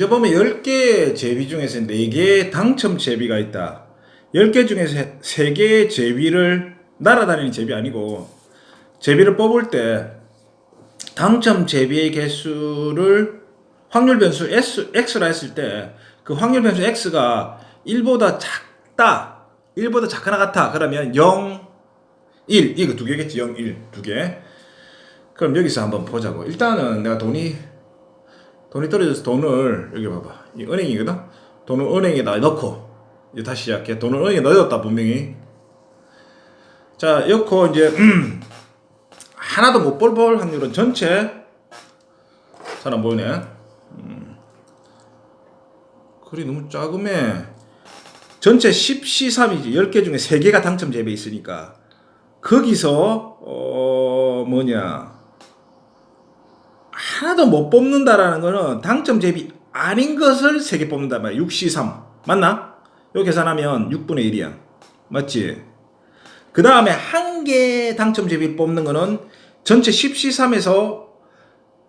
이제 보면 10개 제비 중에서 4개의 당첨 제비가 있다. 10개 중에서 3개의 제비를 날아다니는 제비 아니고 제비를 뽑을 때 당첨 제비의 개수를 확률 변수 S, X라 했을 때 그 확률 변수 X가 1보다 작다. 1보다 작거나 같아. 그러면 0, 1. 이거 두 개겠지. 0, 1. 두 개. 그럼 여기서 한번 보자고. 일단은 내가 돈이 돈이 떨어져서 돈을 여기 봐봐. 이 은행이거든. 돈을 은행에다 넣고 이제 다시 시작해. 돈을 은행에 넣었다 분명히. 자, 넣고 이제 음, 하나도 못 벌벌 확률은 전체 사람 보이네. 음. 글이 너무 작음해. 전체 10시 3이지 10개 중에 3개가 당첨 제배 있으니까 거기서 어 뭐냐 하나도 못 뽑는다라는 거는 당첨 제비 아닌 것을 3개 뽑는단 말이야 6시 3 맞나? 요 계산하면 6분의 1이야 맞지? 그 다음에 한 개 당첨 제비 뽑는 거는 전체 10시 3에서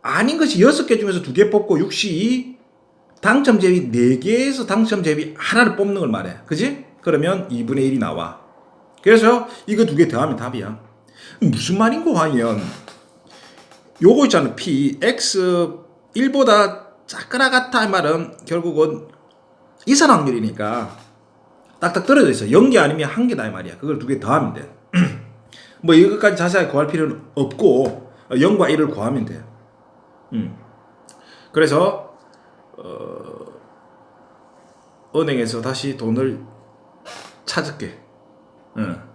아닌 것이 6개 중에서 2개 뽑고 6시 2 당첨 제비 4개에서 당첨 제비 하나를 뽑는 걸 말해. 그지? 그러면 2분의 1이 나와. 그래서 이거 두 개 더하면 답이야. 무슨 말인고 하면 요거 있잖아. P, X 1보다 작거나 같다 이 말은 결국은 이산 확률이니까 딱딱 떨어져 있어. 0개 아니면 한 개다 이 말이야. 그걸 두 개 더하면 돼. 뭐 이것까지 자세하게 구할 필요는 없고 0과 1을 구하면 돼. 음. 그래서 어, 은행에서 다시 돈을 찾을게. 응.